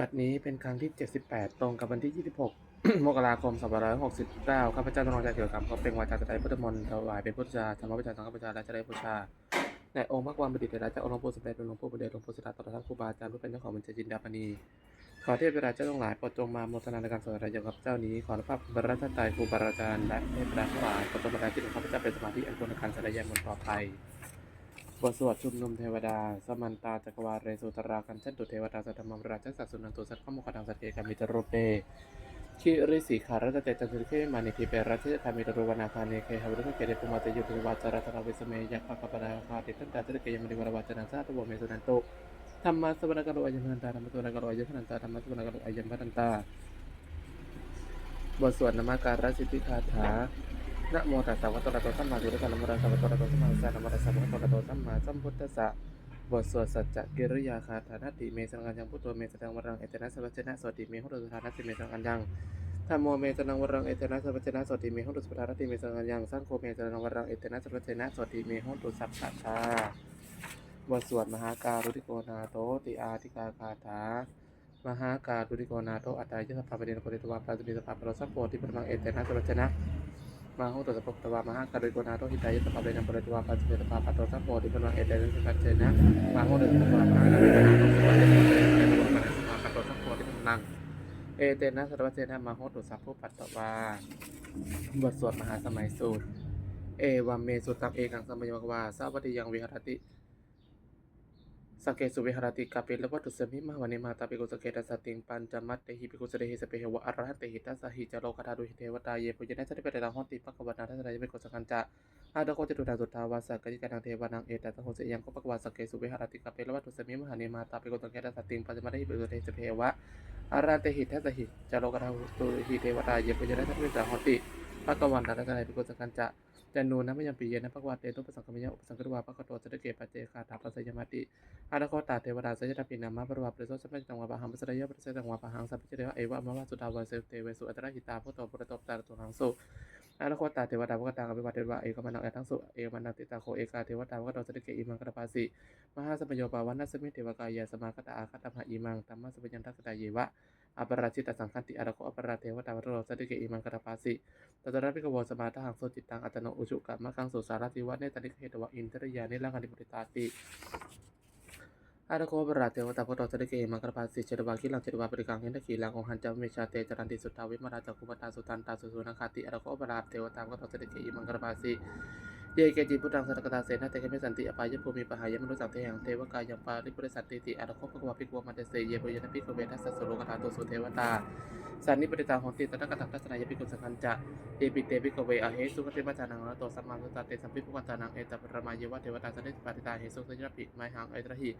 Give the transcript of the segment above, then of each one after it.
บัดนี้เป็นครั้งที่ 78 ตรงกับวันที่ 26 มกราคม 2569 ข้าพเจ้าต้องรองใจเกี่ยวกับเขาเป็นวาจาจะได้พุทธมนต์ถวายเป็นพุทธจาธรรมวิจารสังฆปจาและจะได้บูชาในองค์พระความบดิตรราชาองค์หลวงปู่สมเด็จหลวงปู่บุเดชหลวงปู่สิทธาตถาครูบาอาจารย์ผู้เป็นเจ้าของบัญชีจินดาปณีขอเทพเวลาเจ้าต้งหลายโปรดจงมาโมทนาในการสวดรายเกี่ยวกับเจ้านี้ขอรับพระบรรทัดไตรครูบาอาจารย์และเทพดาทั้งหลายโปรดจงบันดาลจิตของข้าพเจ้าเป็นสมาธิอันควรในการสลายแยมนต์ต่อไป บทสวดชุมนุมเทวดา สมันตาจักรวาลเรสุตรากันเชันตุเทวดาสัตตมัมราชสัตสุนันตุสัตขมุขดังสัตเกกามิตรโรเปคิริสีขารัตเตจันทริเคมานิทิเปรัชยธามิตรุวนาคาเนเคหะวรุเกเดปุมาตยุติวาจารัตนาเวสเมยักขะกปะดาคาติตันตาตะเกยมริวรวาจนาสาตวเมสุนันโตธรรมะสวรรคโลอายมพันตาธรรมะสวรรคโลอายมพันตาธรรมะสวรรคโลอายมพันตาบทสวดนมาการสิทธิคาถา นะโมตัสสะวะโตระโตสัมมาสัมพุทธัสสะนะโมตัสสะวะโตระโตสัมมาสัมพุทธัสสะนะโมตัสสะวะโตระโตสัมมาสัมพุทธัสสะบทสวดสัจจะกิริยาคาถานาติเมสังกัญญังพุทโธเมสังวรังเอเตนะสัพพะเจนะสวัสดิเมหุตุสุทานาติเมสังกัญญังธรรมโมเมสังวรังเอเตนะสัพพะเจนะสวดิเมหุตุสุทานาติเมสังกัญญังสังโฆเมสังวรังเอเตนะสัพพะเจนะสวดิเมหุตุสัพพะชาบทสวดมหาการุติโกนาโตติอาติกาคาถามหาการุติโกนาโตอัตตายะสัพพะปะเดนะโพธิตวาปราจุติสัพพะปะโรสัพโพธิปรมังเอเตนะสัพพะนะ มาหุตตะปปตวามหาคาริโกนาโตหิตายะตปะเรนะปริตวาปัจเจตภาปัตตสัพโพติพลังเอเดนะสัจเจนะมาหุตตะปปตวามหาคาริโกนาโตหิตายะตปะเบนะปริตวาปัจเจตปาปัตตสัพโพติพลังเอเตนะสัตวเจนะมาหุตุสัพพุปัตตวาบทสวดมหาสมัยสูตร เอวัมเมสุตังเอกังสมัยมกวาสาวัติยังวิหรติ สกเกตสุวิหารติกาเปลวัตุสมิมหวานิมาตาปิกุสเกตัสติงปัญจมัตเตหิปิกุสเรหิสเปเหวะอรหันเตหิตัสหิจโลกธาดุหิเทวตาเยปุญญเนสติเปตตังหอนติปักวันาทัสสะยเปกุสกันจะอาดโคจตุตาสุทาวาสกกิกันังเทวานังเอตัสโหเสยังก็ปักวาสกเกตสุวิหารติกาเปลวัตุสมิมหวานิมาตาปิกุสเกตัสติงปัญจมัตเตหิปิกุสเรหิสเปเหวะอรหันเตหิตัสหิจโลกธาดุหิเทวตาเยปุญญเนสติเปตตังหอนติปักวนาทัสสะยเปกุสกันจะ จันนูนะมยังปีเยนะภควาเตตุปสังกมยะอุปสังกตวาปะกะโตสะเดเกปะเจคาถาปัสสยมติอานาโคตาเทวดาสยตปินามาปรวาปริโสสัมปจังวาปะหังปัสสะยะปริเสตังวาปะหังสัพพิเจเดวะเอวะมะวะสุดาวะเสเตเวสุอัตระหิตาพุทโธปุระโตปตาตุหังสุอานาโคตาเทวดาภกตังอภิวาเทวะเอกมันังเอทังสุเอมันังติตาโคเอกาเทวดาภกโตสะเดเกอิมังกตปาสิมหาสัมปโยปาวันนัสมิเทวกายะสมาคตาอาคตมหะอิมังตัมมะสัพยัญทัสตาเยวะ อัปราชิตสังคันติอาราโคอปราเทวดาวัตโรสะเดเกอิมังกตปาสิตัตระพิกวสมาทหังโสจิตตังอัตโนอุจุกะมะคังสุสารติวัตเนตนิเหตวะอินทริยานิลังคณิปุริตาติอาระโคบราเทวตาพุทธสดิเกมังครปาสิเจดวาคิลังเจดวาปริกังเห็นตะขีลังองหันจามเมชาเตจรันติสุตตาวิมาราจักุปตาสุตันตาสุสุนังคติอาระโคบราเทวตาพุทธสดิเกมังครปาสิ เยเกจิพุทธังสัตกตาเสนาเตเกเมสันติอปายภูมิปหายมนุสังเทหังเทวกายังปาริปุริสันติติอาระโคภควาภิกวมาเตเสเยปุยนภิกเวทัสสะสุโลกธาโตสุเทวตาสันนิปติตาหนติตตะกตังทัศนายภิกุสังคัญจะเอปิเตพิกเวอเหสุกติมัจานังระโตสัมมาสุตตาเตสัมปิภุกันตานังเอตปรมาเยวะเทวตาสันนิปาติตาเหสุสยปิไมหังไอตระหิ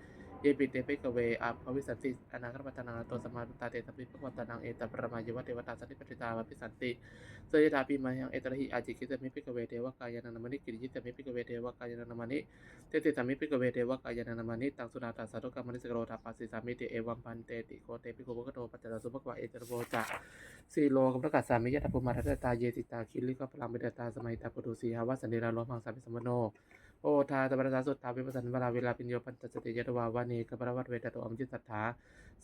เอปิเตเปกเวอาภวิสันติอนาคตปัจจานังนะโตสัมาสุตตาเตสัมปิภุกันตานังเอตปรมาเยวะเทวตาสันติปติตาวัปิสันติเสยตาปิไมหังเอตระหิอาจิกิตมิปิกเวเทวกายานันมณิกิริยิตมิปิกเวเทวกายานันมณิเตติตมิปิกเวเทวกายานันมณิตังสุนาตาสาธุกรรมนิสกโรธาปัสสิสามิเตเอวัมปันเตติโคเตปิโกภกโตปัจจตสุภควะเอตระโวจะสีโลกัประกาศสามิยะทัพุมาทัตตาเยติตาคิริกัพลังเบดตาสมัยตาปุตุสีหาวาสันเดราโลมังสามิสมโน โอทาตบรสาสุตตาวิปัสสันวราเวลาปิญโยปัญจสติยตวาวานีกัปรวัตเวทโตอมจิตสัทธา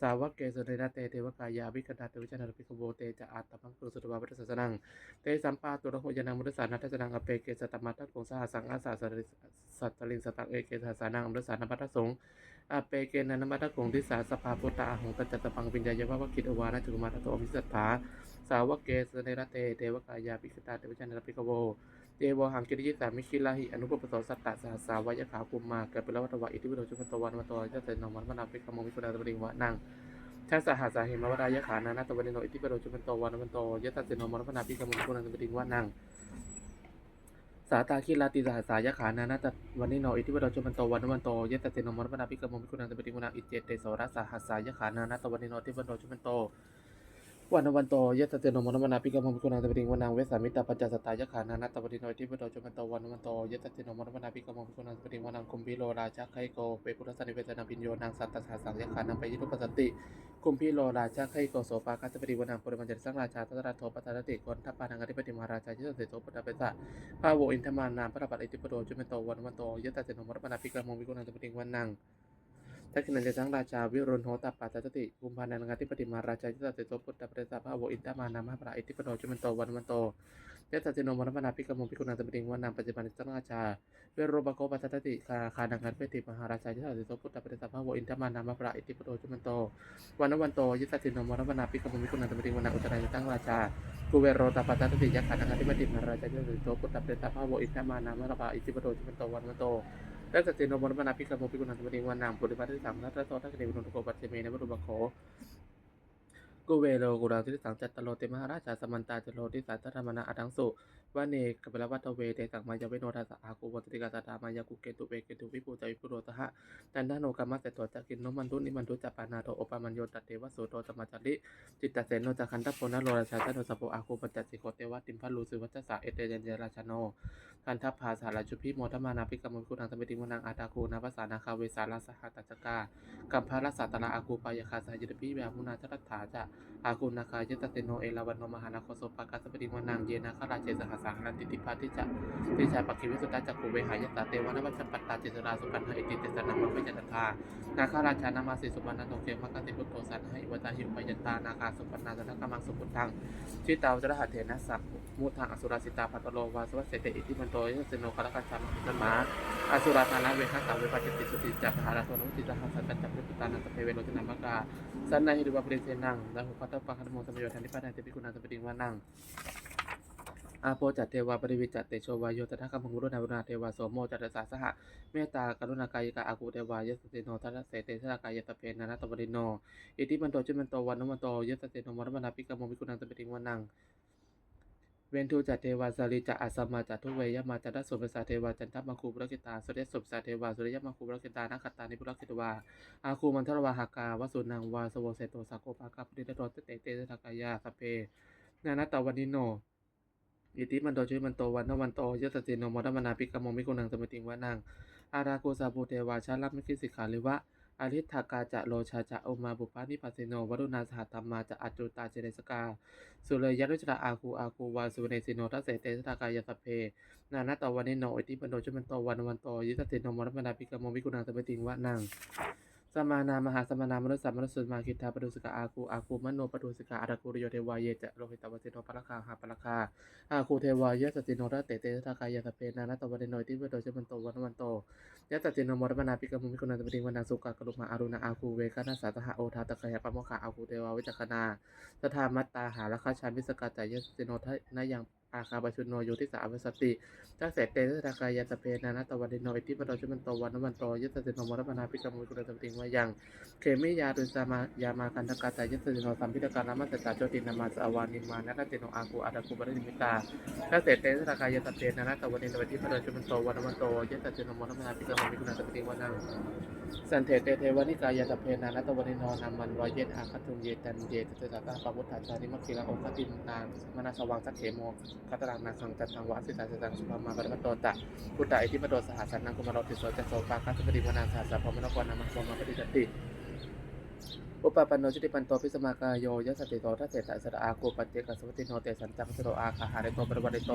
สาวกเกสุเนระเตเทวกายาวิกดาเตวิจนาริพิกโวเตจะอาตตมังกรุสุตวาปัสสนังเตสัมปาตุระโหยนังมุตสานัทสนังอเปเกสตมาทัตตคงสหสังอาสาสัตตลิงสตังเอเกสสานังอมรสานัพัทสงอเปเกนันมัตตคงทิสาสภาพุตตาหงตัจจตปังปิญญายะวะคิดอวานะจุกมาตโตอมิสัทธาสาวกเกสเนระเตเทวกายาปิกตาเทวจันทรปิกขโว เตวหังกิริยิสามิคิลาหิอนุปปสสัตตะสาสาวยะขาคุมมาเกิดเป็นวัตวะอิทิวิโรจุปตวันวัตวะยะเตนอมันมนาปิกมมิคุนาตริงวะนังทัสหัสาหิมวรายะขานานาตวันโนอิทิวิโรจุปตวันวันโตยะตัสเนอมันมนาปิกมมิคุนาตริงวะนังสาตาคิลาติสหัสายะขานานาตวันนิโนอิทิวิโรจุปตวันวันโตยะตัสเนอมันมนาปิกมมิคุนาตบริงวะนังอิเจเตโสรัสหัสายะขานานาตวันนิโนอิทิวิโรจุปต วันวันโตยะตะเตโนมนมนาปิกมมิคุนังตปริงวนังเวสามิตาปัจจสตายะขานานัตตปริโนทิปโตจมันโตวันวันโตยะตะเตโนมนมนาปิกมมิคุนังตปริงวนังคุมพิโลราชาไคโกเปปุรัสนิเวสนาปิญโยนางสัตตสาสังยะขานังไปยิรุปสันติคุมพิโลราชาไคโกโสปาคัสปริวนังปุริมันจันสังราชาทัตราโทปัตตาติกนทัปปานังอธิปติมหาราชายิสเตโตปตาเปสะพาโวอินทมานามพระปัตติปโตจมันโตวันวันโตยะตะเตโนมนมนาปิกมมิคุนังตปริงวนัง ทักษิณเจสังราชาวิรุณโหตปัสสติภูมิพันธ์นังติปฏิมาราชาจิตติโตพุทธปริสัพพะโวอินตมานามาปราอิติปโนจุมันโตวันมันโตยะตัสสิโนมรมนาภิกขโมภิกขุนันตปฏิงวานังปัจจุบันสังราชาเวโรบโกปัสสติคาคานังคันเปติมหาราชาจิตติโตพุทธปริสัพพะโวอินตมานามาปราอิติปโนจุมันโตวันวันโตยะตัสสิโนมรมนาภิกขโมภิกขุนันตปฏิงวานังอุตราสังราชากุเวโรตปัสสติยะคานังคันติปฏิมหาราชาจิตติโตพุทธปริสัพพะโวอินตมานามาปราอิติปโนจุมันโตวันมันโต และสติโนมนมนาภิกขโมภิกขุนันตปฏิวันนางปุริปัตติสังนัตตโตทักเดวินุโกปัจเจเมนะวรุบะโคกุเวโรกุรังทิสังจัตตโลเตมหาราชาสมันตาจโรทิสัตตธรรมนาอดังสุ วะเนกเปลวัตเวเตสังมายาเวโนทัสสะอากุวัตติกาตตามายากุเกตุเวเกตุวิปูจาวิปุโรตหะตันดาโนกรรมะเสตโตจักินโนมันทุนิมันทุจัปปานาโตโอปามันโยตัตเตวะโสโตสมัจจริจิตตเสนโนจักันตโพนะโลราชาตโนสัพโพอากุปัจจสิโคเตวะติมพัลลูสุวัจสะเอเตยันเจราชโนคันทัพพาสาราจุพิโมทมานาภิกรรมคุนังสมิติวนังอาตาคูนาภาษานาคาเวสาลาสหัตจกากัมพารัสสตระอากูปายคาสายุตพิแบบมุนาชรัตถาจะอากูนาคายตเตโนเอลาวันโนมหานาโคโสปากาสมิติวนังเยนาคาราเจสหัสสังนันติติพาติจะติชาปักขิวิสุตตาจักกุเวหายตาเตวนาวัชปัตตาเจสราสุปันหะอิติเตสนามังเวจตถานาคาราชานามาสิสุปันนันโตเกมักกติพุทโธสันให้วตาหิวปยตานาคาสุปันนาสนกมังสุพุทังชิตาวจรหัตเถนะสัพมุทังอสุราสิตาปัตโลวาสวัสเสเตอิทิมันโตยสโนคารกัจจามัมมาอสุราธานะเวคะตาเวปัจจติสุติจัปหาราโทนุติตาหัสสัจจัปพุตตานันตเปเวโรจนามกาสันนาหิริวาปริเสนังและหุพัตตปังคันโมสมโยทันติปานันติปิกุณาสปติงวานัง อาโปจัตเทวาปริวิจัตเตโชวายโยตถะคัมภุรุณาวุนาเทวาโสโมจัตตสาสหะเมตตากรุณากายกาอากูเทวายสติโนทัสเสเตสะกายตเพนันตวริโนอิติมันโตจุมันโตวันนมันโตยสติโนมรมนาปิกโมปิกุณาสปติงวานังเวนทูจัตเทวาสาริจะอาสมาจัตทุเวยมาจัตตสุปสาเทวาจันทมาคูปรกิตาสุเดสุปสาเทวาสุริยมาคูปรกิตานักขตานิปุรกิตวาอาคูมันทรวาหากาวสุนังวาสวเสโตสาโกภากาปุริตโตเตเตสกายาสเปนานาตวันนิโน อิติมันโตช่วยมันโตวันนวันโตยสติโนมรมนาปิกโมมิกุนังสมติงวานังอาราโกสาบูเทวาชาลัมมิคิสิขาลิวะอาริธากาจะโลชาจะโอมาบุปานิปัสสิโนวรุณาสหัตตมมาจะอัจจุตาเจเนสกา สุเลยยัตุจระอาคูอาคูวาสุเนสิโนทัสเสเตสตากายสเพ นานาตวันนิโนอิติปันโดจุมันโตวันวันโตยิสติโนมรมนาปิกโมวิกุณังสเปติงวะนัง สมานามหาสมานามนุสสามนุสสุมาคิทาปดุสกาอาคูอาคูมโนปดุสกาอาราคูริโยเทวายเยจะโลหิตวสิโนปะละคาหาปะละคาอาคูเทวายสติโนทัสเตเตสตากายสเพนานาตวันโนอิติปันโดจุมันโตวันวันโตยะตติโนมรมนาปิกมุมิคุนันตปฏิวันนาสุกากรุมาอารุณาอาคูเวคานาสาตหะโอทาตะคยปะโมคาอาคูเทวาวิจักนาสทามัตตาหาราคาชานวิสกาจายะติโนทนายัง อาคาบชุนโนโยทิสาวิสติทัเสตเตสตากายะตะเพนานาตวันเดิโนอิติปโตจุมันโตวันนวันโตยะตติโนมรมนาปิกมุมิคุนันตปฏิวายังเขมิยาตุสามายามาคันตกาจายะตติโนสัมพิตการามัสตาโจตินามาสอวานิมานะติโนอาคูอาดาคูบริมิตาทัเสตเตสตากายะตะเพนานาตวันเดิโนอิติปโตจุมันโตวันนวันโตยะตติโนมรมนาปิกมุมิคุนันตปฏิวานังสันเทเตเทวานิกายาตเพนานัตวันิโนนามันวายเยตอาคัตุมเยตันเยตเตตาตาปะพุทธาชานิมัคคิลาโอคตินนานมนาสวังสักเขโมคัตรังนาสังจัตตังวะสิตาสตังสุภามาปะโตตะพุทธะอิทิปโดสหัสนังกุมารติโสจัสโสปาคัสปติวนาสาสะพมนกวานามังสมาปฏิจติอุปปันโนจุติปันโตพิสมากายโยยสติโตทัสเสตสระอากูปัจเจกสวัติโนเตสันจังสโรอาคาหาเรโตปรวัติโต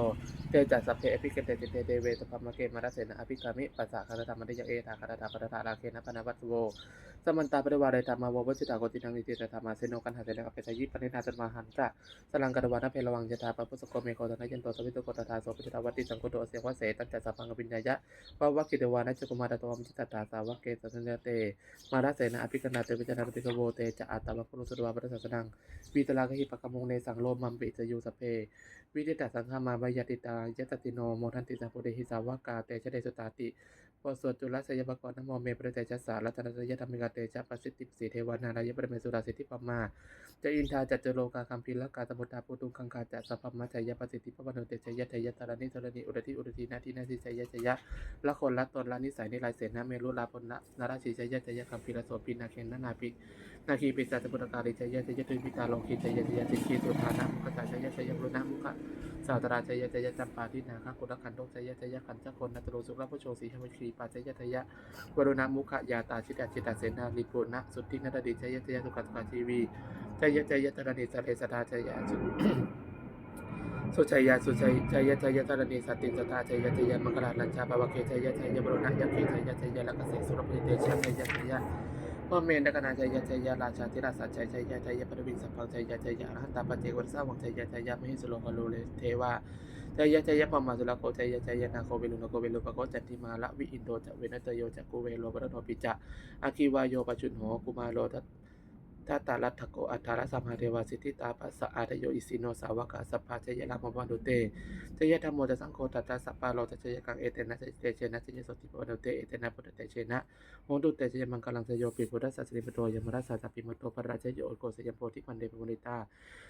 เตจัสสพเพอภิเกเตติเตเตเวตปมะเกมารเสนอภิกามิปัสสะคาธรรมนิยเอธาคารธาปรธาราเคนะปนวัตโว สมันตาปริวาเรธรรมาววชิตาโกตินังนิติตธรรมาเสโนกันหาเสนอเปตยิปนินาตมาหันจะสลังกรวานะเพลวังยตาปะพุสโกเมโกตนะยันโตสวิตโกตถาโสปิตาวัติสังโกโตเสวะเสตัจจะสัพพังกปิญญายะวะวกิเดวานะจกุมารตวมจิตตาสาวะเกสัญญเต มาราเสนะอภิกนาเตวิจานาปิกโวเตจะอาตาวะพุรุสดวาปรัสสนังวีตลากหิปกมงเนสังโลมัมปิจยุสเพวิจิตสังฆามาบายติตายตติโนโมทันติสัพพุเดหิสาวกาเตชะเดสุตาติ สวดจุลสยปกรณโมเมปริเตจัสสารัตนสยธรรมิกาเตชะปสิทธิสีเทวานารายปรเมสุราสิทธิปมาจะอินทาจัจจโลกาคัมพิลกาสมุตตาปุตุงคังคาจัสสัพมัจจยปสิทธิปปนุเตชยะเทยะตารานิสรณิอุรติอุรตินาทินาสิชยะชยะละคนละตนละนิสัยนิลายเสนาเมรุลาพลละนาราชิชยะชยะคัมพิลโสปินาเคนนานาปิ นาคีปิจาสมุตการิจยะจยะตุปิตาลงคิจยะจยะสิกีสุธานะมุขตาจยะจยะบุณะมุขสาวตราจยะจยะจำปาทินาคะกุลขันโตจยะจยะขันจักคนนัตโรสุรพุโชสีหมิคีปาจยะจยะวรุณมุขยาตาชิตาจิตาเสนาลิปุณะสุทธินัตดิจยะจยะสุขัสกาชีวีจยะจยะตระนิสเรสตาจยะสุสุชัยยาสุชัยชัยยะชัยยะตระนิสติสตาชัยยะชัยยะมังคลานัญชาปวะเกชัยยะชัยยะบรุณะยะเกชัยยะชัยยะลักเสสุรปิเตชัยยะชัยยะ พ่อเมนดกนาชัยยะชัยยะราชาธิราชสัจชัยชัยยะชัยยะปฐวินสัพพังชัยยะชัยยะอรหันตาปัจเจกวัสสาวังชัยยะชัยยะมหิสุโลกโลเลเทวาชัยยะชัยยะปมาสุลโกชัยยะชัยยะนาโคเวลุนาโคเวลุปะโกจันติมาละวิอินโดจะเวนเตโยจะกุเวโลปะโนปิจะอาคีวายโยปชุนโหกุมาโลทัต ทัตตาลัทโกอัฏฐารสัมมาเทวสิทธิตาปัสสะอาทโยอิสิโนสาวกาสัพพาชยยะลามวันตุเตจยธรรมโมจะสังโฆตัตาสัปปาโลจะจยกังเอเตนะเตเชนะเจยสติปวันเตเอเตนะพุทธเตเชนะโหตุเตเจยมังกลังจโยปิพุทธสัสริปโตยมรัสสะสัพพิมโตปราชโยโกสยมโพธิปันเดปมุนิตา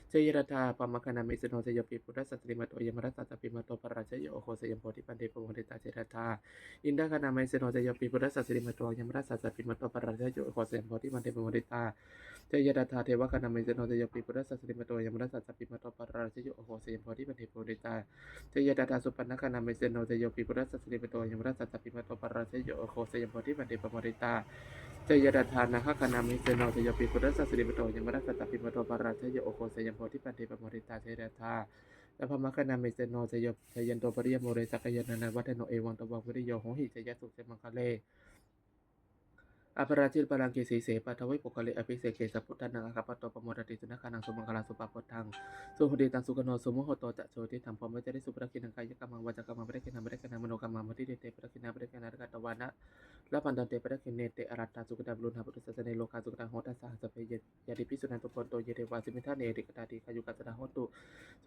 เจยรธาปมคณามิสโนจโยปิพุทธสัสริมโตยมรัสสะสัพพิมโตปราชโยโกสยมโพธิปันเดปมุนิตาเจยรธาอินทคณามิสโนจโยปิพุทธสัสริมโตยมรัสสะสัพพิมโตปราชโยโกสยมโพธิปันเดปมุนิตาเจยรธาเทวคณามิสโนจโยปิพุทธสัสริมโตยมรัสสัพิมโตปาราชโยโกสยมโพธิปันเดปมุนิตาเจยดาดาสุปันนคานามเซโนเจโยปิปุรัสสริปโตยมรัสสปิมโตปาราเชโยโคเซยมโพธิปันเดปมริตาเจยดาทานาคคานามเซโนเจโยปิปุรัสสริปโตยมรัสสปิมโตปาราเชโยโคเซยมโพธิปันเดปมริตาเจยดาทาและพมคณาเมเซโนเจโยเจยันโตปริยโมเรสักยานานาวัฒโนเอวังตวังวิริโยโหหิเจยสุเสมังคะเล อภราชิตปรังเกสีเสปัทวิปุกเลอภิเสกเกสัพุทธนังอคปโตปโมดติสุนักานังสุมังคลาสุปปทังสุหดีตังสุกโนสุโมโหโตจะโชติธรรมพรมจริสุปรคินังกายกรรมังวาจกรรมังปริคินังปริคินังมโนกรรมังมทิเตเตปริคินังปริคินังรกัตวานะละปันดันเตปริคินเนเตอรัตตาสุกดาบรุณหาพุทธศาสนาโลกาสุกดาโหตัสสะสเปยยาดิพิสุนันตุปนโตเยเทวาสิมิทาเนติกตาติกายุกัสดาโหตุ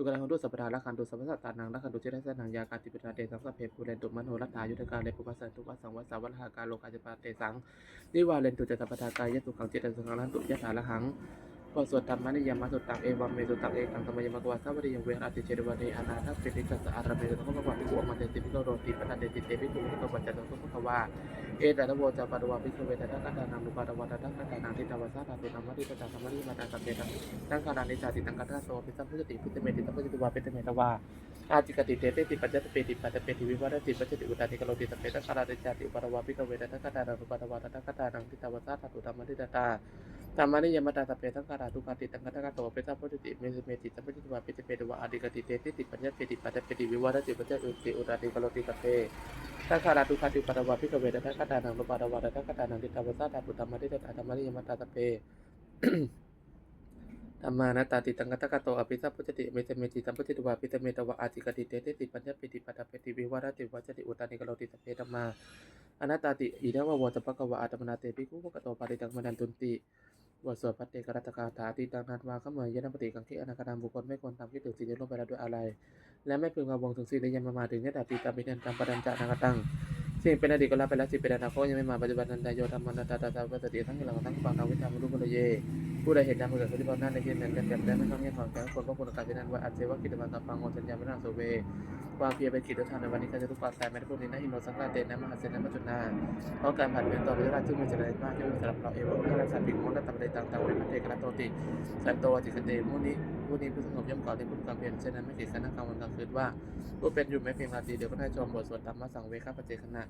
สุกดาโหตุสัพพะละคันตุสัพพะสัตตานังละคันตุเจริญสนังยากาติปิตาเตสังสเพปุเรนตุมโนรัตถายุทธกาเลปุปัสสันตุวัสสังวัสสาวัลหากาโลกาจปาเตสังนิวาเลนตุจตปทากายยตุขังเจตสังสังลันตุยะถาละหัง พอสวดธรรมนิยมสุตตังเอวัมเมสุตังเอตังธรรมยมกวาสวัสดิยังเวราติเจริวันีอนาถปิติกัสสะอารเมตุตะขะวะภิกขุอมเตติภิกโรติปะเตติเตภิกขุภิกขุปัจจันตุสุขวาเอตระโวจาปะวะภิกขุเวทะตะกัตานังนุปะตวะตะตะกัตานังทิตาวะสะตะตุนัมมะติตะธรรมะริมาตาสัพเพตังตังคารานิจาติตังกัตตะโสปิสัมพุจติพุทเมติสัมพุจติวาเปตเมตวาอาจิกติเตเตติปัจจตเปติปัจจเปติวิวัตติปัจจติอุตติกโลติตเปตะคารานิจาติอุปะตะวะภิกเวทะตะกัตานังนุปะตวะตะตะกัตานังทิตาวะสะตะตุนัมมะติตะ ตาธรรมานิยมตาสพเพสังขาราทุกาติตังกัตตะโตเปสัพพุทติเมสเมติสัพพุทติวาปิเปตวะอดิกติเตติติปัญญาเปติปัตเปติวิวารติปัจจอุติอุตติกโลติสพเพสังขาราทุกาติปัตวะพิกเวทะกัตานังนุปะตะวะตะกัตานังทิตาวสะตะตุธรรมะติตะธรรมานิยมตาสพเพธรรมานาตาติตังกัตตะโตอภิสัพพุติเมสเมติสัพพุติวาปิตเมตวะอาดิกติเตติปัญญาเปติปัตตเปติวิวารติวัจติอุตาติกโลติสเพธรรมาอนัตตาติอิดาวะวะตะปะกวะอาตมนาเตปิกุปะกะโตปาริตังมนันตุนติ บทสวดพัตเตกรัตกาถาตีตังนันวาขเมยยนปฏิกังคิอนาคตามบุคคลไม่ควรทำคิดถึงสิ่งที่ล่วงไปแล้วด้วยอะไร และไม่พึงมาวงถึงสิ่งที่ยังมามาถึงเนี่ยดาติตามปิเนตามประดันจานาคตังสิ่งเป็นอดีตก็ลาไปแล้วสิ่งเป็นอนาคตยังไม่มาปัจจุบันนันตโยธรรมนันตาตาตาปัสสติทั้งหลังทั้งฝังทางวิชามรุปเลยเย ผู้ใดเห็นนามเกิดขึ้นที่บ้านนั้นในที่นั้นกันแบบได้ไม่ต้องเงียบของแต่คนก็ควรการที่นั้นว่าอัจเจวะกิจวัตรฟังโอสัญญาไม่น่าโสเวควาเพียรเป็นกิจธรรมในวันนี้การจะทุกความตายไม่ได้พูดนนั้นอิโนสังฆาเตนะมหาเสนามัจจุนาเพราะการผ่านเป็นต่อไปราชซึ่งมีเจริญมากที่มีสำหรับเราเองว่าพระราชาปิงมงและตัมเดตังตังเวทเทกระโตติสันโตจิกเตมุนีมุนีผู้สงบย่อมก่อในพุทธความเพียรเช่นนั้นไม่ขีดกันนักกลางวันกลางคืนว่าผู้เป็นอยู่ไม่เพียงราตรีเดียวก็ได้ชมบทสวดธรรมะสังเวคขปัจเจคณะ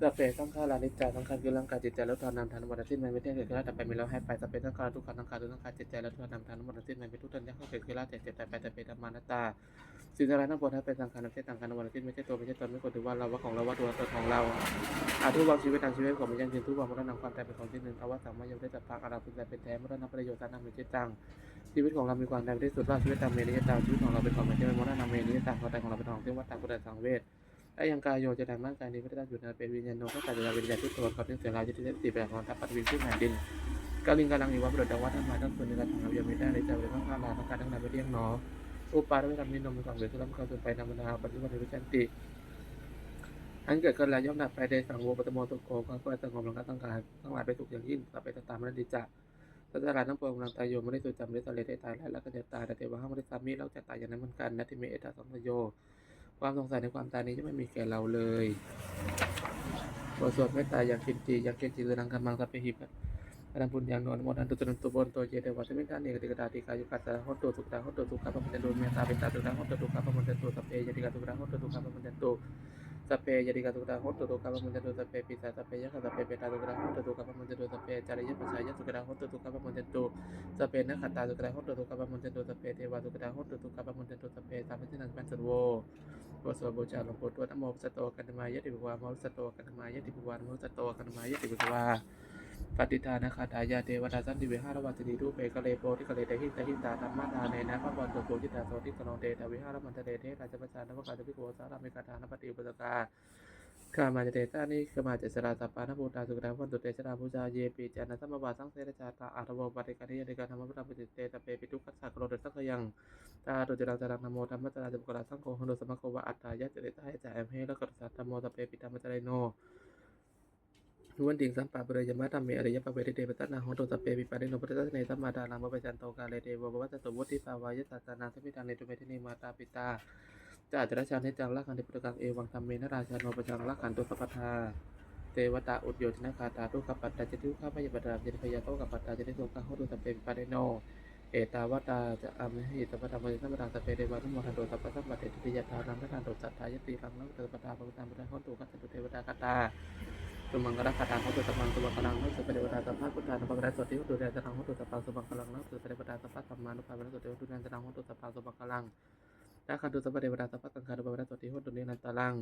สัพเพสังขารานิจจาสังขารคือร่างกายจิตใจแล้วทานนำทานวันสิ้นมันไม่เที่ยงเกิดขึ้นแล้วแต่ไปมีแล้วให้ไปสัพเพสังขารทุกขังสังขารทุกสังขารจิตใจแล้วทานนำทานวันสิ้นมันเป็นทุกทันยักษ์เกิดขึ้นล้วแต่เจ็บแต่ไปแต่เป็นธรรมานัตตาสิ่งทั้งหลายทั้งปวงถ้าเป็นสังขารไม่ใช่สังขารวันที่ไม่ใช่ตัวไม่ใช่ตนไม่ควรถือว่าเราว่าของเราว่าตัวตนของเราอาทุกวังชีวิตทางชีวิตของมันยังยืนทุกวังมันนำความแตายเป็นของที่หนึ่งทว่าสามารถยอมได้จับพักอาราพึงใจเป็นแท้มันนำประโยชน์สร้างนำเป็นเจตังชีวิตของเรามีความใดที่สุดว่าชีวิตตามเมริยตังชีวิตของเราเป็นของไม่ใช่มรณะเมริยตังความตายของเราเป็นของที่วัดตามกุศลสังเวช ไอ้ยังกายโยจะดังร่างกายนี้ไม่ได้ตั้งอยู่ในเป็นวิญญาณโนก็แต่จะวิญญาณทุกตัวกับเขาถึงเสียรายจะที่ติดแบบของทัพปัตวินขึ้นแผ่นดินกาลิงกาลังอีวับรดวัฒนมาทั้งคนในการทำงานเบียไม่ได้ในใจเลยทั้งข้าลาทั้งการทั้งนายไปเรียงหนออุปาทวิธรรมนินมสังเวชลัมเข้าสู่ไปนามนาปฏิวัติวิจันติอันเกิดขึ้นแล้วย่อมดับไปในสังโวปตโมตุโกก็ก็สงบลงทั้งกายทั้งหลายไปสุขอย่างยิ่งต่อไปตามมันดิจักสัจจาทั้งปวงกำลังตายโยไม่ได้สุดจำได้สำเร็จได้ตายแล้วแล้วก็จะตายแต่เทวะห้ามไม่ได้สามีเราจะตายอย่างนั้นเหมือนกันนะที่เมเอตาสัมโย ความสงสัยในความตายนี้จะไม่มีแก่เราเลยบทสวดไม่ตายอย่างกินจีอย่างเกจิเรนังกำมังสัพเพหิปะอนันปุญญังนอนมนันตุตนันตุบนตัวเจเดวัสมิทานเนกติกตาติกายุกัสสะหดตัวสุขตาหดตัวสุขะปะมันตุเมตตาเป็นตาตุกะหดตัวสุขะปะมันตุสัพเพยติกาตุกะหดตัวสุขะปะมันตุ สัพเพยติกาตุกราหดตัวสุขะปะมันตุสัพเพปิสาสัพเพยะสัพเพเปตาตุกราหดตัวสุขะปะมันตุสัพเพจาริยปัสสายะสุกราหดตัวสุขะปะมันตุสัพเพนะขัตตาสุกราหดตัวสุขะปะมันตุสัพเพเทวาสุกราหดตัวสุขะปะมันตุสัพเพสามพินันปันสโววสวบูชาหลวงปู่ตัวนโมสตโตกันมายะติบุวามโสตโตกันมายะติบุวานโมสตโตกันมายะติบุวา ปฏิทานาคาถายาเทวดาสันติเวหารวัจนีรูปเปกะเลโปทิกะเลเตหิตหิตาธรรมะทาเนนะพระบรมโกจิตาโสติสโนเตทวิหารมันเตเทราชประชานวกาตพิโกสารามิกาทานปฏิอุปสกาข้ามาจะเตตานิขมาจะสราสัปปานภูตาสุกดาวันตุเตชราภูจาเยปีจานะสัมมบาสังเสรจาตาอาทวปฏิกานิยติกาธรรมพุทธปฏิเตตเปปิทุกัสสะกโรดสักยังตาตุจรังจรังนโมธรรมจราจุกราสังโฆหโนสมะโควะอัตตายะเจริตาให้จ่าแอมเฮแล้วก็สัตตโมตเปปิตามจารโน วันติงสัมปะปรยมะธรรมเมอริยปะเวทิเตปะตะนาหงตุสเปปิปะเนโนปะตะเนสัมมาดาลังปะปะจันโตกาเลเทวะปะวัตตุวุฒิภาวายะสัตตานาสมิทานิตุเมทินีมาตาปิตาจาจระชานิจังลักขันติปุตกังเอวังธรรมเมนราชาโนปะจังลักขันตุสัพพทาเทวตาอุดโยชนะคาตาตุกัปปัตตาจติข้าพยาปตาจิตพยาโตกัปปัตตาจติสุกังหงตุสเปปิปะเนโนเอตาวตาจะอามิหิสัพพธรรมสัมปทานสเปเดวานุโมทันโตสัพพสัมปะเตติยตานังทันโตสัทธายติรังนังเตปตาปะตามปะทานหนตุกัสตุเทวตาคตา ตุมังกรคาถาเขาตุสัพพังสุบังกลังนัสเปเดวตาสัพพะพุทธานุภาเวนะสติหุตุเดชะนังหุตุสัพพังสุบังกลังนัสเปเดวตาสัพพะสัมมานุภาเวนะสติหุตุเดชะนังหุตุสัพพังสุบังกลังตาคันตุสัพพเดวตาสัพพะกังคานุภาเวนะสติหุตุเนนันตาลัง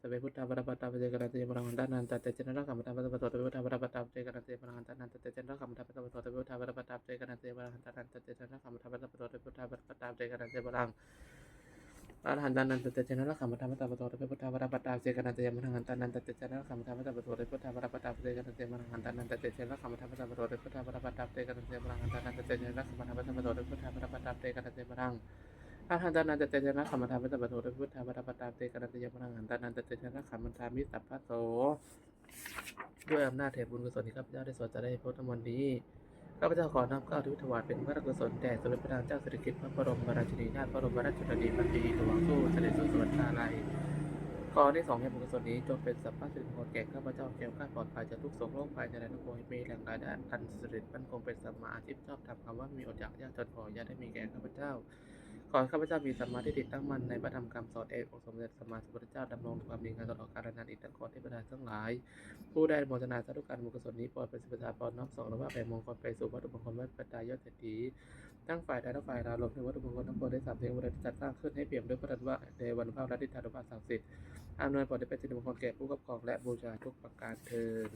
สเปพุทธาปะปะตาปเจกนันเตมรังหันตานันตเตเจนระกัมตาปะปะโตเตพุทธาปะปะตาปเจกนันเตมรังหันตานันตเตเจนระกัมตาปะปะโตเตพุทธาปะปะตาปเจกนันเตมรังหันตานันตเตเจนระกัมตาปะปะโตเตพุทธาปะปะตาปเจกนันเตมรัง อรหันตันนันตเตเจนะระขัมธรรมตาปโตเตพุทธาปะปตาเจกันเตยมังหันตันนันตเตเจนะระขัมธรรมตาปโตเตพุทธาปะปตาเจกันเตยมังหันตันนันตเตเจนะระขัมธรรมตาปโตเตพุทธาปะปตาเจกันเตยมังหันตันนันตเตเจนะระขัมธรรมตาปโตเตพุทธาปะปตาเจกันเตยมหังอรหันตันนันตเตเจนะระขัมธรรมตาปโตเตพุทธาปะปตาเจกันเตยมังหันตันนันตเตเจนะระขัมธรรมิสัพพะโตด้วยอำนาจแห่งบุญกุศลที่ข้าพเจ้าได้สวดจะได้พบธรรมวันนี้ ข้าพเจ้าขอน้อมเกล้าทุถวายเป็นพระราชกุศลแด่สมเด็จพระนางเจ้าสิริกิติ์พระบรมราชินีนาถพระบรมราชชนนีพันปีหลวงสู้เสด็จสู่สวรรคาลัยขอที่สองแห่งบุญกุศลนี้จงเป็นสัพพะสิริมงคลแก่ข้าพเจ้าแก้วข้าปลอดภัยจากทุกโศกโรคภัยในแดนโกหิมีแหล่งรายได้อันสุริมั่นคงเป็นสัมมาอาชีพชอบทำคำว่ามีอดอยากยากจนพออย่าได้มีแก่ข้าพเจ้า ขอข้าพเจ้ามีสัมมาทิฏฐิตั้งมั่นในพระธรรมคำสอนเอกองค์สมเด็จสัมมาสัมพุทธเจ้าดำรงความดีงานตลอดกาลนานอีกทั้งขอเทพดาทั้งหลาย ผู้ได้โมทนาสาธุการบุกุศลนี้โปรดเป็นสิบประชาปอนน้อมส่งและว่าไปมงคลไปสู่วัตถุมงคลวัดปัตตายอดเศรษฐีทั้งฝ่ายใดทั้งฝ่ายเรารวมถึงวัตถุมงคลทั้งปวงได้สามเทวดาจัดสร้างขึ้นให้เปี่ยมด้วยพระดันว่าในวันพระรัตติธานุภาพศักดิ์สิทธิ์อำนวยผลได้เป็นสิริมงคลแก่ผู้ครอบครองและบูชาทุกประการเทิน